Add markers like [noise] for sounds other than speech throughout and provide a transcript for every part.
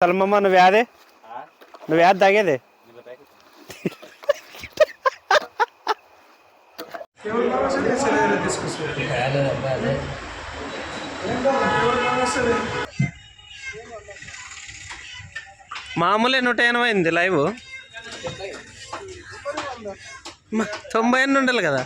సల్మమ్మ నువ్వు యాదే? నువ్వు యాద తాగేది? మామూలే నూట ఎనభై అయింది లైవ్. తొంభై ఎన్ని ఉండాలి కదా?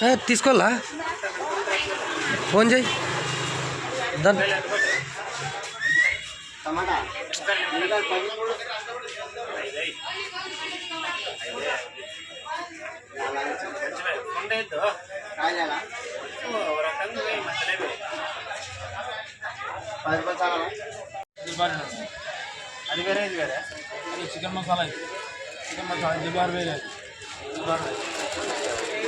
తీసుకోవాలా? ఫోన్ చేయి. దాని అది వేరే ఇది వేరే చికెన్ మసాలా. చికెన్ మసాలా జిబార్ వేరే. జిబార్. వేరే.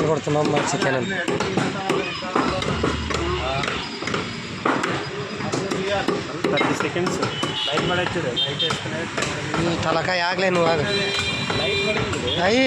నాలుగు మచ్చలు కొడుతున్నాం మా చికెన్ అని థర్టీ సెకండ్స్ లైట్ పడచ్చు లైట్ వేసుకునే ఈ తలకాయ ఆగలే నువ్వు ఆగు అయ్యి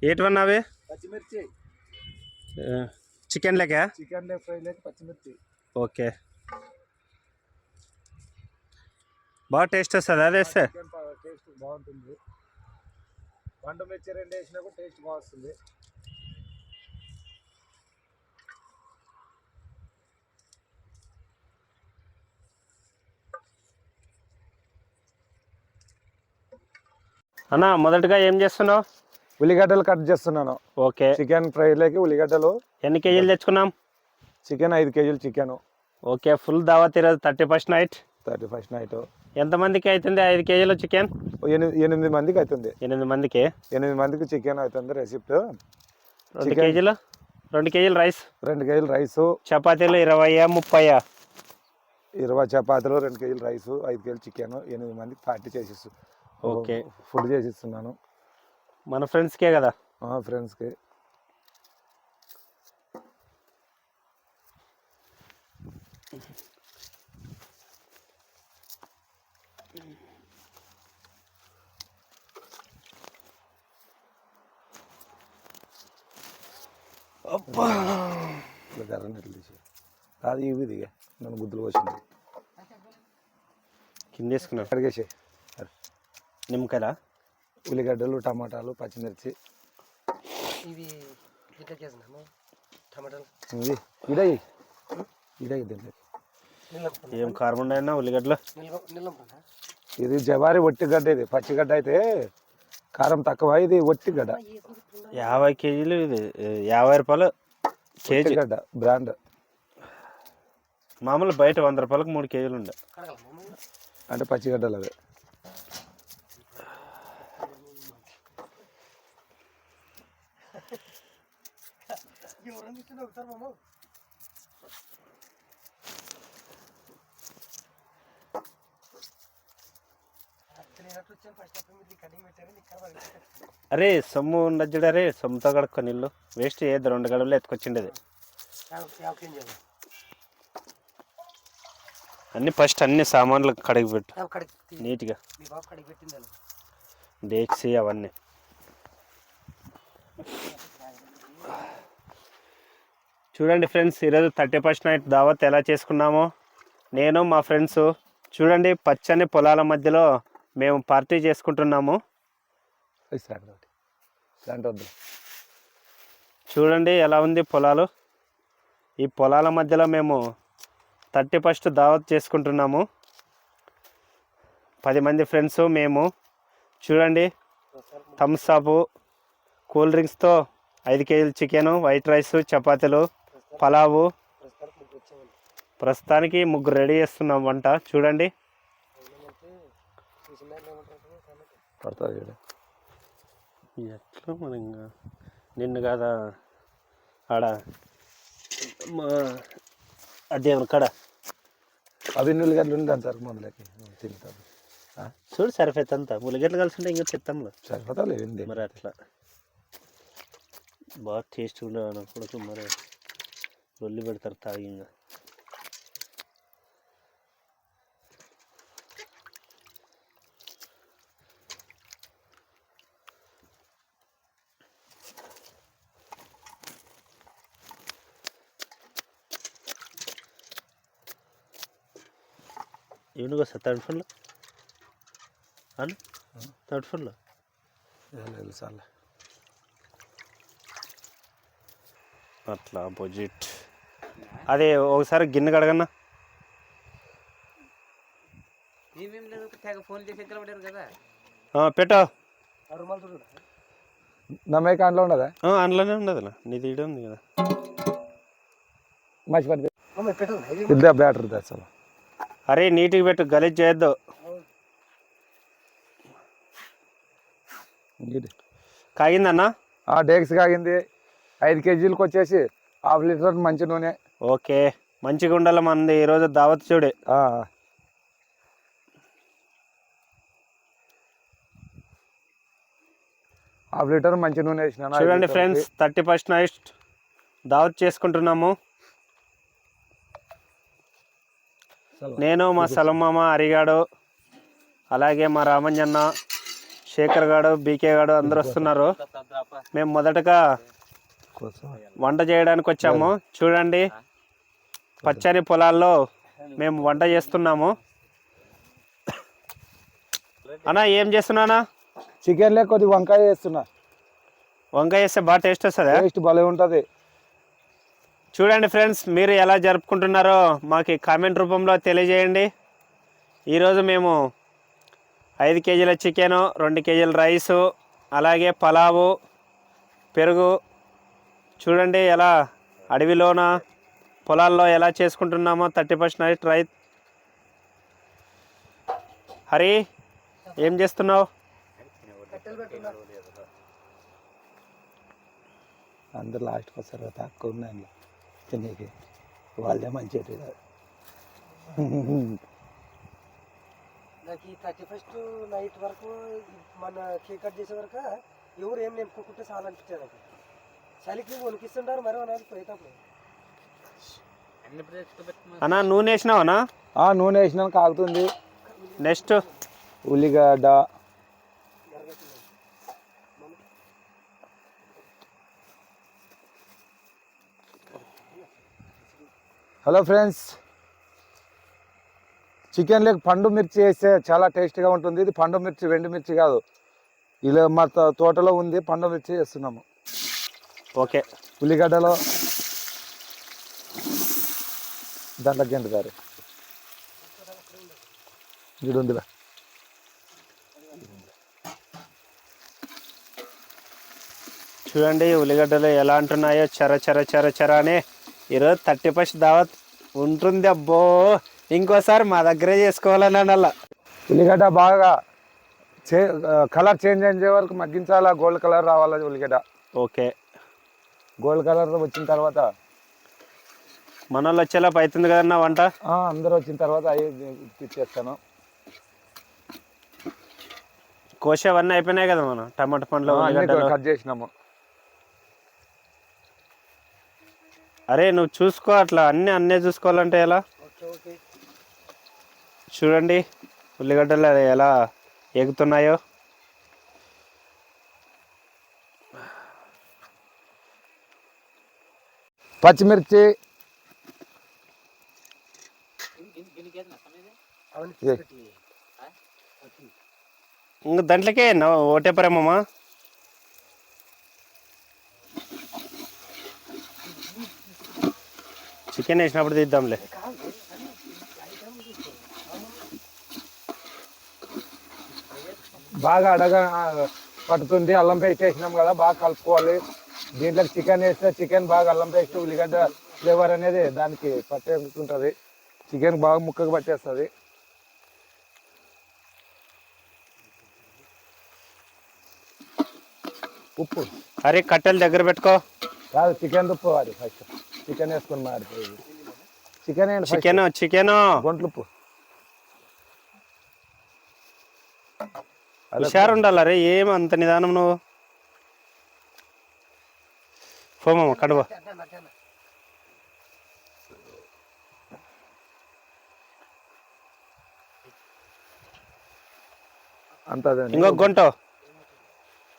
ఆగు. ఏటి వన్ అవి పచ్చిమిర్చి చికెన్ లెక్క చికెన్ ఫ్రై లేక పచ్చిమిర్చి. ఓకే. బాగా టేస్ట్ వస్తుంది అది వేస్తే? చికెన్ టేస్ట్ బాగుంటుంది. వంట మిర్చి రెండు వేసినా కూడా టేస్ట్ బాగుంటుంది అన్న మొదటగా ఏం చేస్తున్నావు? ఉల్లిగడ్డలు కట్ చేస్తున్నాను. ఓకే. చికెన్ ఫ్రైలోకి ఉల్లిగడ్డలు. ఎన్ని కేజీలు తెచ్చుకున్నాం? చికెన్ ఐదు కేజీలు చికెన్ ఓకే ఫుల్ దావత్ ఈరోజు thirty first night thirty first night ఎంతమందికి అవుతుంది ఐదు కేజీలు చికెన్ ఎనిమిది మందికి అవుతుంది ఎనిమిది మందికి? ఎనిమిది మందికి చికెన్ అవుతుంది రెసిప్ట్ రెండు. కేజీలు? రెండు కేజీలు రైస్ రెండు కేజీలు రైసు చపాతీలు ఇరవయా ముప్పయా ఇరవై చపాతీలు రెండు కేజీలు రైసు ఐదు కేజీలు చికెన్ ఎనిమిది మందికి పార్టీ చేసిస్తు ఓకే. ఫుడ్ చేసిస్తున్నాను. మన ఫ్రెండ్స్కే కదా? ఫ్రెండ్స్కి కర్రనట్లు తీసి అది ఇవి దిగా నన్ను గుద్దులు వచ్చింది కింద వేసుకున్నాం కడిగేసి నిమ్మకాయలా? ఉల్లిగడ్డలు టమాటాలు పచ్చిమిర్చి. ఇవి ఇట్లా చేసినాము. టమాటాలు. ఇది ఏం కార్బన్ అయినా ఉల్లిగడ్డలు? ఇది జవారి ఒట్టిగడ్డ ఇది. పచ్చిగడ్డ అయితే కారం తక్కువ. ఇది ఒట్టిగడ్డ. యాభై కేజీలు ఇది. యాభై రూపాయలు కేజీ. ఒట్టిగడ్డ బ్రాండ్. మామూలు బయట వంద రూపాయలకు మూడు కేజీలు ఉండే. అంటే పచ్చిగడ్డలు అవి అరే సొమ్ము ఉండదు చూడు అరే సొమ్ముతో కడుక్కో నీళ్ళు వేస్ట్ చేయద్దు రెండు గడువులు ఎత్తుకొచ్చిండేది. అన్ని ఫస్ట్ అన్ని సామాన్లు కడిగి పెట్టు. నీట్గా. డేక్సీ అవన్నీ. చూడండి ఫ్రెండ్స్ ఈరోజు థర్టీ ఫస్ట్ నైట్ దావత్ ఎలా చేసుకున్నామో. నేను మా ఫ్రెండ్స్ చూడండి పచ్చని పొలాల మధ్యలో మేము పార్టీ చేసుకుంటున్నాము. దాంట్లో వద్దు చూడండి ఎలా ఉంది పొలాలు. ఈ పొలాల మధ్యలో మేము థర్టీ ఫస్ట్ దావత్ చేసుకుంటున్నాము. పది మంది ఫ్రెండ్స్ మేము. చూడండి థమ్స్ అప్ కూల్ డ్రింక్స్తో ఐదు కేజీలు చికెను వైట్ రైస్ చపాతీలు పలావు. ప్రస్తుతానికి ముగ్గురు రెడీ చేస్తున్నాం వంట. చూడండి. పడుతుంది ఎట్లా మనం ఇంకా నిన్ను కాదా? ఆడ మా అదే కడ? అవి గడ్డలు ఉంది దాని సరుకు మొదలకి. తింటాను చూడు సరిపోతుంది అంతా. ములిగడ్డలు కలిసి ఉంటే ఇంకా చెత్తంలో సరిపోతా లేదు మరి అట్లా. బాగా టేస్ట్ ఉండేవాడు మరి రొల్లి పెడతారు తాగి ఇంకా ఏనుగు వస్తా థర్డ్ ఫ్లోర్లో? అను థర్డ్ ఫ్లోర్లో? లేదు సార్లే అట్లా ఆపోజిట్ అదే ఒకసారి గిన్నె కడగన్నా. ఫోన్ పెట్టు. నమ్మే కాంట్లో ఉండదా ఆ, అందులోనే ఉండదు నీది ఈడ ఉంది కదా. మర్చిపడి ఇద్దా బ్యాటరీ అరే నీట్గా పెట్టు గలీజ్ చేయొద్దు. కాగిందన్నా? డేక్స్ కాగింది. ఐదు కేజీలకు వచ్చేసి హాఫ్ లీటర్ మంచి నూనె. ఓకే. మంచిగా ఉండాలి మనది ఈరోజు దావత్ చూడే. హాఫ్ లీటర్ మంచి నూనె వేసిన చూడండి ఫ్రెండ్స్ థర్టీ ఫస్ట్ నైట్ దావత్ చేసుకుంటున్నాము. నేను మా సలమామ హరిగాడు అలాగే మా రామంజన్న శేఖర్ గాడు బీకే గాడు అందరు వస్తున్నారు. మేము మొదటగా వంట చేయడానికి వచ్చాము. చూడండి పచ్చని పొలాల్లో మేము వంట చేస్తున్నాము. అన్నా ఏం చేస్తున్నానా చికెన్ లే కొద్ది వంకాయ వేస్తున్నా. వంకాయ వేస్తే బాగా టేస్ట్ వస్తుందా? టేస్ట్ భలే ఉంటుంది. చూడండి ఫ్రెండ్స్ మీరు ఎలా జరుపుకుంటున్నారో మాకు కామెంట్ రూపంలో తెలియజేయండి. ఈరోజు మేము ఐదు కేజీల చికెను రెండు కేజీల రైసు అలాగే పలావు పెరుగు చూడండి ఎలా అడవిలోన పొలాల్లో ఎలా చేసుకుంటున్నామో థర్టీ ఫస్ట్ నైట్ రై హరి ఏం చేస్తున్నావు? అందరు లాస్ట్కి వస్తారు తక్కువ ఉన్నాయి తినేకి వాళ్ళే మంచి నాకు ఈ థర్టీ ఫస్ట్ నైట్ వరకు మన కేక్ కట్ చేసే వరకు ఎవరు ఏం నింపుకుంటే చాలా అనిపించేది నాకు. చలికి వణికిస్తుంటారు మరి అనేది పోయేటప్పుడు. అన్ని నూనె వేసినావనా ఆ నూనె వేసినాక ఆగుతుంది నెక్స్ట్. ఉల్లిగడ్డ హలో ఫ్రెండ్స్. చికెన్ లేక పండు మిర్చి వేస్తే చాలా టేస్ట్గా ఉంటుంది. ఇది పండు మిర్చి వెండి మిర్చి కాదు. ఇలా మా తోటలో ఉంది పండు మిర్చి వేస్తున్నాము. ఓకే. ఉల్లిగడ్డలో దాంట్లో గెంటుతారు ఇది ఉందిరా చూడండి ఉల్లిగడ్డలు ఎలా అంటున్నాయో చర చర చర చర అని ఈరోజు థర్టీ ఫస్ట్ దావత్ ఉంటుంది అబ్బో. ఇంకోసారి మా దగ్గరే చేసుకోవాలని అలా ఉల్లిగడ్డ బాగా చే కలర్ చేంజ్ అయ్యే వరకు మగ్గించాలా? గోల్డ్ కలర్ రావాలా ఉల్లిగడ్డ? ఓకే. గోల్డ్ కలర్ వచ్చిన తర్వాత మన వాళ్ళు వచ్చేలోపు అవుతుంది కదన్నా వంట? అందరూ వచ్చిన తర్వాత అవి ఇచ్చేస్తాను కోసేవన్నీ అయిపోయినాయి కదా మనం టమాటా పండ్లు కట్ చేసినాము. అరే నువ్వు చూసుకో అట్లా. అన్నీ అన్నీ చూసుకోవాలంటే ఎలా? చూడండి ఉల్లిగడ్డలు ఎలా ఎగుతున్నాయో పచ్చిమిర్చి. ఇంక దాంట్లోకే ఓటేపరేమమ్మా? చికెన్ వేసినప్పుడు తీద్దాంలే. బాగా అడగ ఆ, పట్టుతుంది అల్లం పేస్ట్ వేసినాం కదా బాగా కలుపుకోవాలి. దీంట్లో చికెన్ వేస్తే చికెన్ బాగా అల్లం పేస్ట్ ఉల్లిగడ్డ ఫ్లేవర్ అనేది దానికి పట్టేస్తుంటుంది. చికెన్ బాగా ముక్కకు పట్టేస్తుంది. ఉప్పు. అరే కట్టెలు దగ్గర పెట్టుకో. కాదు చికెన్ ఉప్పు అది ఫస్ట్ చికెన్ వేసుకుని మాడిపోయి. చికెన్ చికెన్ చికెన్ గొంట్లు హుషారు ఉండాలి అరే ఏం అంత నిదానం నువ్వు? పోమమ్మ కడువ అంత అదే. ఇంకో గొంట.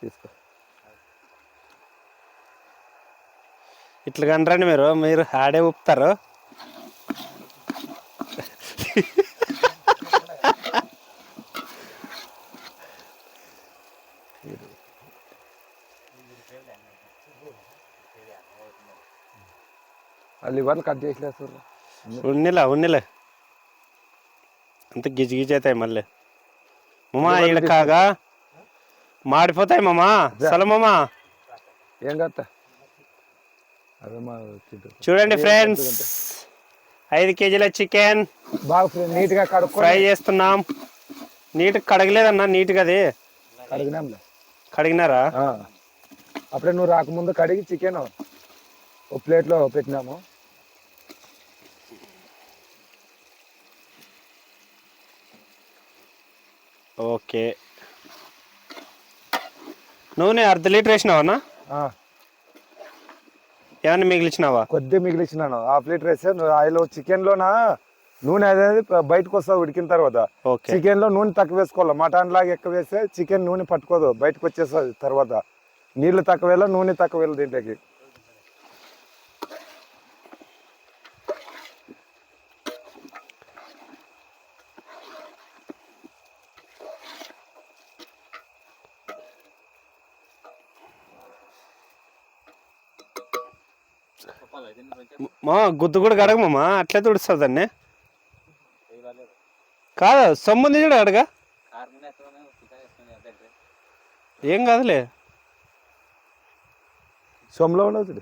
తీసుకో. ఇట్లా కనరండి మీరు మీరు ఆడే ఊపుతారు. లివర్లు కట్ ఉన్నిలే ఉన్నిలే. అంత గిజి గిజి అవుతాయి మళ్ళీ. మామా ఈడ కాగా మాడిపోతాయి మామా. సల మామా. ఏం తింటారు. చూడండి ఫ్రెండ్స్ ఐదు కేజీల చికెన్ బాగా నీట్గా కడుక్కొని ఫ్రై చేస్తున్నాం. నీట్ కడగలేదన్నా నీట్గా అది కడిగినాంలే. కడిగినారా. అప్పుడే నువ్వు రాకముందు కడిగి చికెన్ ఒక ప్లేట్లో పెట్టినాము. ఓకే. నూనె అర్ధ లీటర్ వేసినావా ఆ. ఏమన్నా మిగిలిచినావా? కొద్ది మిగిలిచ్చినాను హాఫ్ లీటర్ వేస్తే నువ్వు ఆయిల్ చికెన్లోన? నూనె అనేది బయటకు వస్తుంది ఉడికిన తర్వాత. చికెన్లో నూనె తక్కువ వేసుకోవాలి. మటన్ లాగా ఎక్కువ వేస్తే చికెన్ నూనె పట్టుకోదు. బయటకు వచ్చేస్తుంది తర్వాత. నీళ్ళు తక్కువ వేయాలి? నూనె తక్కువ వేయాలి దీంట్లోకి? మా గుద్దు కూడా కడగమమ్మా అట్లే తుడుస్తుంది దాన్ని. కాదు? సొమ్ముంది చూడు అడగా ఏం కాదులే. సొమ్లో ఉండదు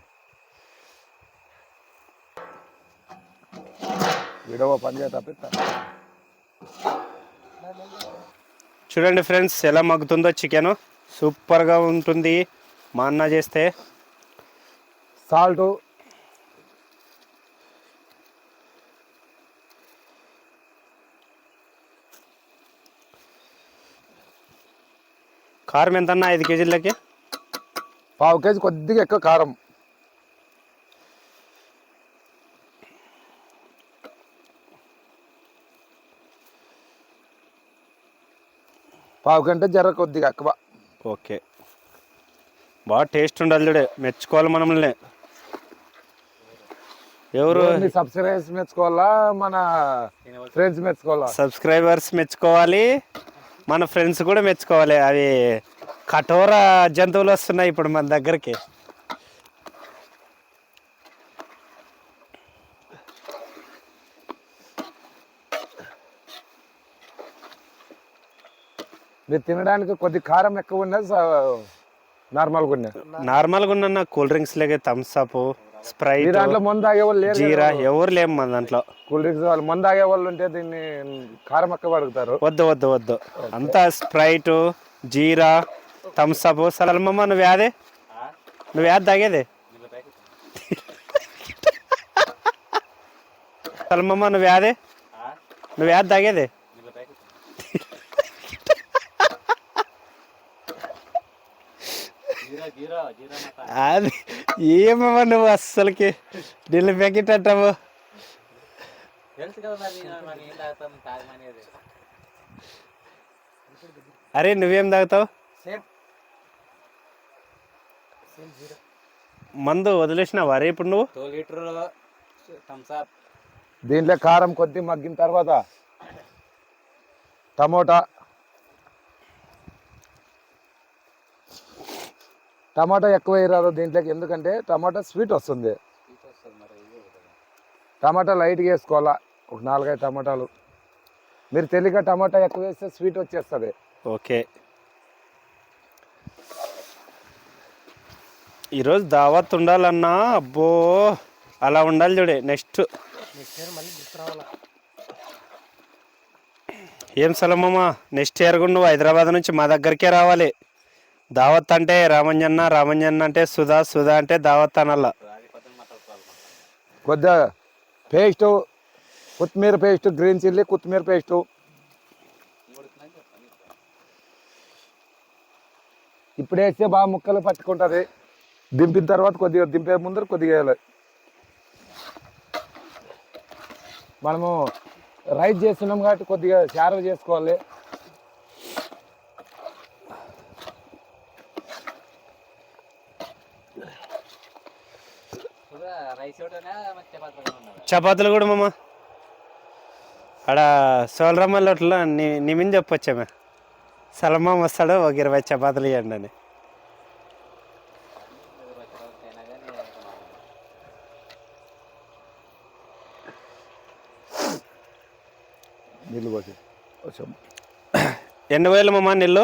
విడవ పని తప్పిస్తా. చూడండి ఫ్రెండ్స్ ఎలా మగ్గుతుందో చికెన్. సూపర్గా ఉంటుంది మా అన్న చేస్తే. సాల్ట్ కారం ఎంత అన్న ఐదు కేజీలకి? పావు కేజీ కొద్దిగా ఎక్కువ కారం. పావు కంటే జర కొద్దిగా ఎక్కువ. ఓకే. బాగా టేస్ట్ ఉండాలి చూడే మెచ్చుకోవాలి మనల్ని. ఎవరు? సబ్స్క్రైబర్స్ మెచ్చుకోవాలా? మన ఫ్రెండ్స్ మెచ్చుకోవాలా? సబ్స్క్రైబర్స్ మెచ్చుకోవాలి. మన ఫ్రెండ్స్ కూడా మెచ్చుకోవాలి. అవి కఠోర జంతువులు వస్తున్నాయి ఇప్పుడు మన దగ్గరికి. మీరు తినడానికి కొద్ది కారం ఎక్కువ ఉన్నది నార్మల్గా ఉన్నది. నార్మల్గా ఉన్న కూల్ డ్రింక్స్ లేక థమ్స్ అప్ స్ప్రైట్ దాంట్లో మందు తాగేవాళ్ళు లేరు జీరా ఎవరు లేము మన దాంట్లో. కూల్ డ్రింక్స్ వాళ్ళు మందు తాగేవాళ్ళు ఉంటే దీన్ని కారం ఎక్కువ అడుగుతారు వద్దు వద్దు వద్దు. అంతా స్ప్రైట్ జీరా థమ్స్ అప్. సలమమ్మ నువ్వు యాదే? నువ్వు యాద తాగేది? సలమమ్మ నువ్వు యాదే? నువ్వు యాద తాగేది? అది ఏమమ్మా నువ్వు అస్సలకి? ఢిల్లీ ప్యాకెట్ అంటావు అరే నువ్వేం తాగుతావు? మందు వదిలేసినావా అరే ఇప్పుడు నువ్వు? లీటర్ దీంట్లో కారం కొద్ది మగ్గిన తర్వాత టమోటా టమాటా ఎక్కువ వేయరాదు దీంట్లోకి ఎందుకంటే టమాటా స్వీట్ వస్తుంది. టమాటా లైట్గా వేసుకోవాలా? ఒక నాలుగైదు టమాటాలు. మీరు తెలియక టమాటా ఎక్కువ వేస్తే స్వీట్ వచ్చేస్తుంది. ఓకే. ఈరోజు దావత్ ఉండాలన్నా అబ్బో అలా ఉండాలి చూడే నెక్స్ట్. నెక్స్ట్ ఇయర్ మళ్ళీ గుర్తు రావాలా? ఏం సలమమ్మ నెక్స్ట్ ఇయర్ కూడా నువ్వు హైదరాబాద్ నుంచి మా దగ్గరికే రావాలి. దావత్ అంటే రామంజన్న రామంజన్న అంటే సుధా సుధా అంటే దావత్ అనల్ల కొద్దిగా పేస్ట్ కొత్తిమీర పేస్ట్ గ్రీన్ చిల్లీ కొత్తిమీర పేస్ట్. ఇప్పుడు వేస్తే బాగా ముక్కలు పట్టుకుంటుంది. దింపిన తర్వాత కొద్దిగా దింపే ముందర కొద్దిగా వేయాలి. మనము రైస్ చేస్తున్నాం కాబట్టి కొద్దిగా షార్వ చేసుకోవాలి కూడా రైస్ ఒకటేనా మరి చపాతీ ఒకటేనా ఉన్నదా? చపాతీలు కూడా మామ. ఆడ సోలరమ్మల అట్లా నీ నీ మీద చెప్పొచ్చామే సలమా వస్తాడు ఒక ఇరవై చపాతీలు ఇవ్వండి అని. నీళ్ళు పోసి. ఎన్ని వేలు మామ నీళ్ళు?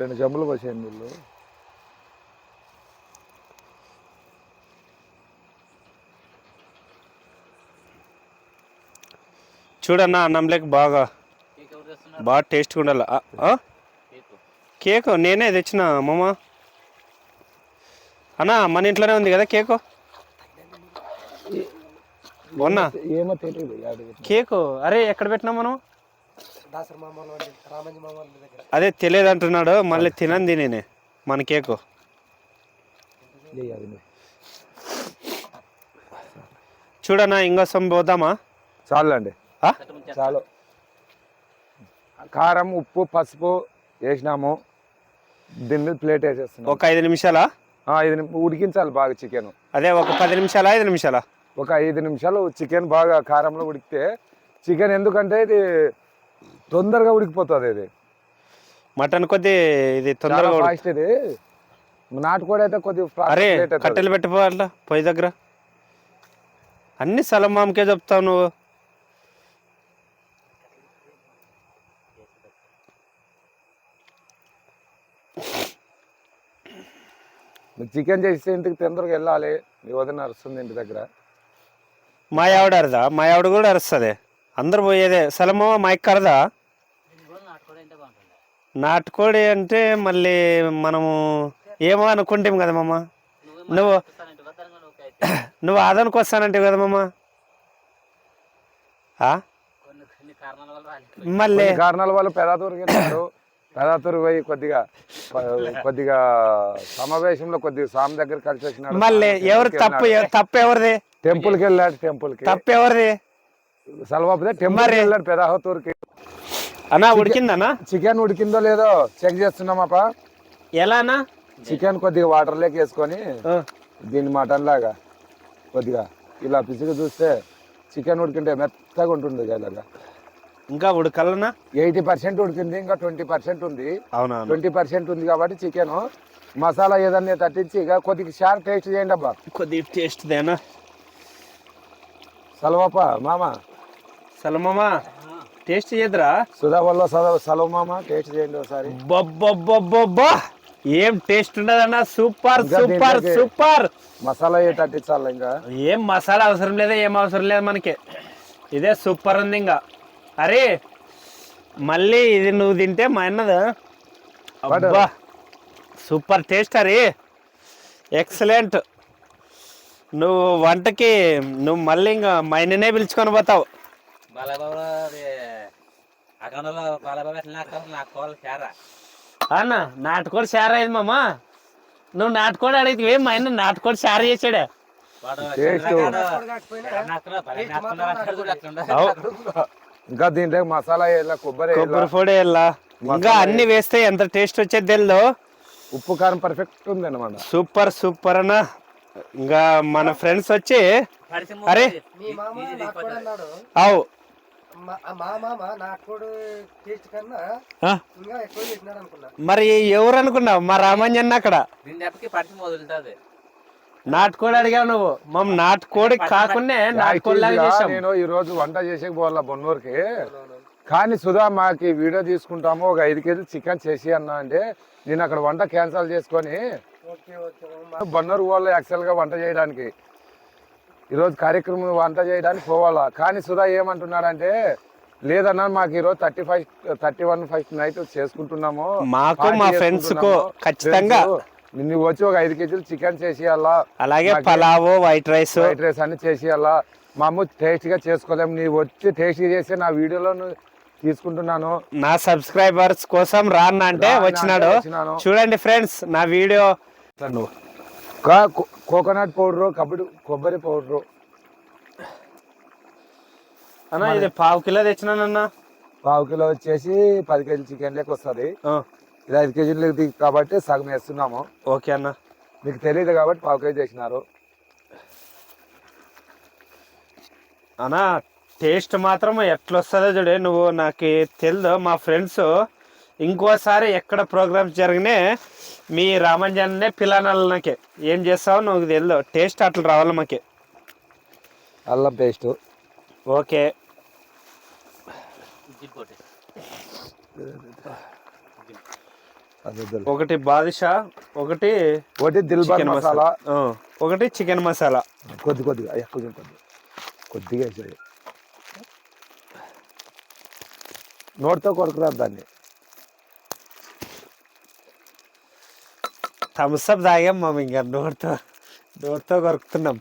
రెండు చెంబులు పోసేయండి నీళ్ళు. చూడన్నా బాగా కేక్ ఎవరు చేస్తున్నారు బాగా టేస్ట్గా ఉండాలి? కేక్? నేనే తెచ్చిన మామ అన్నా మన ఇంట్లోనే ఉంది కదా కేకు? మొన్నా. కేకు? అరే ఎక్కడ పెట్టినా మనం? అదే తెలియదు అంటున్నాడు మళ్ళీ తినంది నేనే మన కేకు. చూడన్నా ఇంకోసం పోదామా? చాలండి. చాలు. కారం ఉప్పు పసుపు వేసినాము. దీని మీద ప్లేట్ వేసేస్తున్నాం. ఒక ఐదు నిమిషాలా? ఐదు నిమి- ఉడికించాలి బాగా చికెన్. అదే ఒక పది నిమిషాలా ఐదు నిమిషాలా? ఒక ఐదు నిమిషాలు చికెన్ బాగా కారంలో ఉడికితే చికెన్ ఎందుకంటే ఇది తొందరగా ఉడికిపోతుంది ఇది. మటన్ కొద్ది ఇది తొందరగా ఫాస్ట్ ఇది. నాటుకోడి అయితే కొద్దిగా fast అరే. కట్టెలు పెట్టిపోవాల పొయ్యి దగ్గర. అన్ని సలమామకే చెప్తావు నువ్వు. చికెన్ చేస్తే ఇంటికి తొందరగా వెళ్ళాలి. నీ వదిన అరుస్తుంది ఇంటి దగ్గర. మా ఆవిడ అరదా? మా ఆవిడ కూడా అరుస్తుంది. అందరు పోయేదే. సలమా అరదా నాటుకోవడం ఎంత బాగుంటుంది నాటుకోడి అంటే మళ్ళీ మనము ఏమో అనుకుంటాం కదా మామ. నువ్వు నువ్వు ఆదానికి వస్తానంటే కదా మామ. ఆ? కొన్ని కొన్ని కారణాల వల్ల రాలేదు. మళ్ళీ కారణాల వల్ల పెదాతూరుకి వెళ్ళాడు. పెదాతూరు పోయి కొద్దిగా కొద్దిగా సమావేశంలో కొద్దిగా స్వామి దగ్గర కలిసి వచ్చినాడు మళ్ళీ ఎవరు తప్పు తప్పు ఎవరిది? టెంపుల్కి వెళ్ళాడు టెంపుల్కి తప్పు ఎవరిది సల్వాపుదే టెంపుల్ వెళ్ళాడు పెదాహతూరుకి. అన్నా ఉడికిందన్నా? చికెన్ ఉడికిందో లేదో చెక్ చేస్తున్నామప్ప ఎలానా చికెన్ కొద్దిగా వాటర్ లేక వేసుకొని ఆ. దీన్ని మటన్ లాగా కొద్దిగా ఇలా పిసిగి చూస్తే చికెన్ ఉడికింటే మెత్తగా ఉంటుంది ఇలాగా ఇంకా ఉడకలనా ఎయిటీ పర్సెంట్ ఉడికింది ఇంకా ట్వంటీ పర్సెంట్ ఉంది. అవునా? ట్వంటీ పర్సెంట్ ఉంది కాబట్టి చికెన్. మసాలా ఏదన్నా తట్టించి ఇక కొద్దిగా షార్ టేస్ట్ చేయండి అబ్బా. కొద్ది టేస్ట్ దేనా? సలవప్ప మామ? సలమామా? టేస్ట్ చేయదురా? సుధా వల్ల సలవ మామ టేస్ట్ చేయండి ఒకసారి. బొబ్బొబ్బొబ్బొబ్బా ఏం taste ఉండదన్నా? Super super super! Masala ఏ తట్టించాలి ఇంకా? ఏం మసాలా అవసరం లేదా ఏం అవసరం లేదు మనకి. ఇదే సూపర్ ఉంది ఇంకా. అరే మళ్ళీ ఇది నువ్వు తింటే మా అన్నది. అబ్బా సూపర్ టేస్ట్ అరే. ఎక్సలెంట్ నువ్వు వంటకి నువ్వు మళ్ళీ ఇంకా మైననే పిలుచుకొని పోతావు. అన్న నాటుకోడి షేర్ అయింది మామ? నువ్వు నాటుకోడి అడిగితే ఏం మా ఆయన నాటుకోడి షేర్ చేసాడే? టేస్ట్. ఇంకా దీంట్లో మసాలా వేయాల కొబ్బరి వేయాల, కొబ్బరి పొడి వెళ్ళా ఇంకా అన్ని వేస్తే ఎంత టేస్ట్ వచ్చేది తెలియదు ఉప్పు కారం పర్ఫెక్ట్ ఉంది అనమాట సూపర్ సూపర్ అన్న. ఇంకా మన ఫ్రెండ్స్ వచ్చి అరే. అవు. మరి ఎవరు అనుకున్నావు? మా రామంజన్న అక్కడ. నాటుకోడి అడిగావు నువ్వు. మమ్ నాటుకోడి కాకుండా నాటుకోడి లాగా Actually గా చేసాం నేను ఈ రోజు వంట చేసేకి పోవాలా బొన్నూరుకి. కానీ సుధా మాకు ఈ వీడియో తీసుకుంటాము. ఒక ఐదు కేజీలు చికెన్ చేసి అన్నా అంటే నేను అక్కడ వంట క్యాన్సిల్ చేసుకొని బొన్నూరు వాళ్ళు యాక్చువల్గా వంట చేయడానికి. ఈరోజు కార్యక్రమం వంట చేయడానికి పోవాలా. కానీ సుధా ఏమంటున్నాడంటే లేదన్నా మాకు ఈరోజు thirty five thirty one first night చేసుకుంటున్నాము. మాకు, మా చేసుకుంటున్నాము. ఖచ్చితంగా. నువ్వు వచ్చి ఒక ఐదు కేజీలు చికెన్ చేసేయాలా? అలాగే పలావు వైట్ రైస్. ఫ్రైడ్ రైస్ అన్ని చేసేయాలా? మా అమ్మ టేస్ట్గా చేసుకోలేము. నీవు వచ్చి టేస్ట్ చేసి నా వీడియోలో తీసుకుంటున్నాను. నా సబ్స్క్రైబర్స్ కోసం రాన్న అంటే వచ్చినాడు. చూడండి ఫ్రెండ్స్ నా వీడియో. కోకోనట్ పౌడర్ కబడ్డీ కొబ్బరి పౌడర్. అన్న ఇది పావు కిలో తెచ్చినానన్న. పావు కిలో వచ్చేసి పది కేజీ చికెన్ లెక్క వస్తుంది. ఇది ఐదు కేజీలు కాబట్టి సగం వేస్తున్నాము. ఓకే అన్న. మీకు తెలియదు కాబట్టి పావు కేజీ చేసినారు అన్న టేస్ట్ మాత్రం ఎట్లా వస్తుందో చూడే నువ్వు నాకు తెలియదు మా ఫ్రెండ్స్ ఇంకోసారి ఎక్కడ ప్రోగ్రామ్స్ జరిగినా మీ రామంజన్నే పిల్లనాలు నాకే ఏం చేస్తావో నువ్వు తెలియదు టేస్ట్ అట్లా రావాలి మాకే. అల్లం పేస్ట్. ఓకే. ఒకటి బాదుషా ఒకటి ఒకటి చికెన్ మసాలా. ఒకటి చికెన్ మసాలా. కొద్ది కొద్దిగా ఎక్కువ తింటుంది కొద్దిగా వేసేది నోటితో కొడుకురాదు దాన్ని. థమ్స్ అప్ తాగాం మేము ఇంకా నోటితో నోటితో కొరుకుతున్నాం.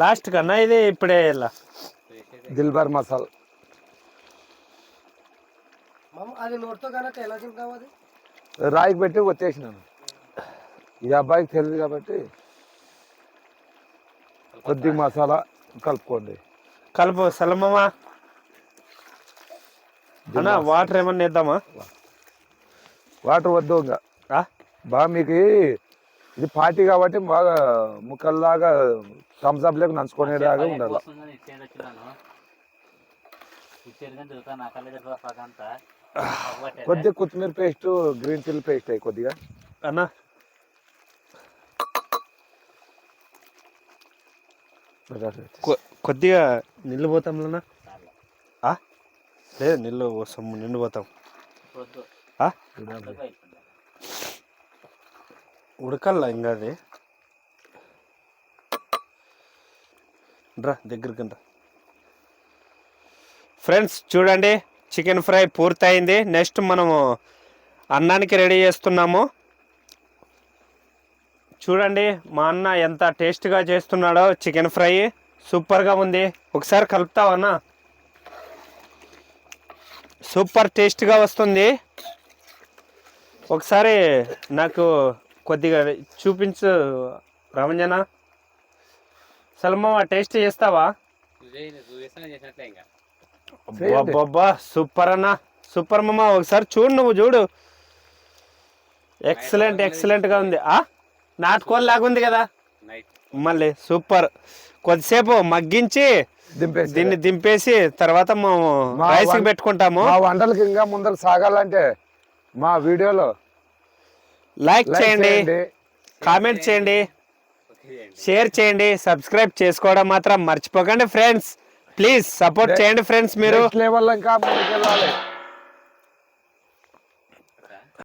లాస్ట్ కన్నా ఇది ఇప్పుడే ఇలా. దిల్బార్ మసాలా. మామ అది నోటితో కనుక ఎలా తింటావు అది? రాయికి పెట్టి వచ్చేసినాను ఈ అబ్బాయికి తెలియదు కాబట్టి కొద్దిగా మసాలా కలుపుకోండి. కలుపు సలమమ్మా అన్న వాటర్ ఏమన్నా వేద్దామా? వాటర్ వద్దు ఇంకా. ఆ? బాగా మీకు ఇది పార్టీ కాబట్టి బాగా ముక్కల్లాగా థమ్స్ అప్ లేక నంచుకునేలాగా ఉండాలి. [sighs] కొద్దిగా కొత్తిమీర పేస్ట్ గ్రీన్ చిల్లీ పేస్ట్ అయ్యి కొద్దిగా. అన్న. కొద్దిగా నిల్లు పోతాంలన్నా ఆ? లేదు నిల్లు సొమ్ము నిండు పోతాం. ఉడకల్లా ఇంకా అది? రా దగ్గరికి రా. ఫ్రెండ్స్ చూడండి చికెన్ ఫ్రై పూర్తయింది. నెక్స్ట్ మనము అన్నానికి రెడీ చేస్తున్నాము. చూడండి మా అన్న ఎంత టేస్ట్గా చేస్తున్నాడో చికెన్ ఫ్రై. సూపర్గా ఉంది. ఒకసారి కలుపుతావా అన్న? సూపర్ టేస్ట్గా వస్తుంది. ఒకసారి నాకు కొద్దిగా చూపించు రమంజన సల్మా టేస్ట్ చేస్తావా? అబ్బబ్బా సూపర్ అన్న సూపర్ మామ ఒకసారి చూడు నువ్వు చూడు. ఎక్సలెంట్ ఎక్సలెంట్గా ఉంది. ఆ? నాటుకోని లాగుంది కదా? మళ్ళీ సూపర్. కొద్దిసేపు మగ్గించి దీన్ని దింపేసి తర్వాత మేము మా రైస్ పెట్టుకుంటాము. మా వంటలకి ఇంకా ముందరకు సాగాలంటే మా వీడియోలో లైక్ చేయండి కామెంట్ చేయండి షేర్ చేయండి సబ్స్క్రైబ్ చేసుకోవడం మాత్రం మర్చిపోకండి ఫ్రెండ్స్ ప్లీజ్ సపోర్ట్ చేయండి ఫ్రెండ్స్ మీరు. లెవెల్ ఇంకా ముందుకు వెళ్ళాలి.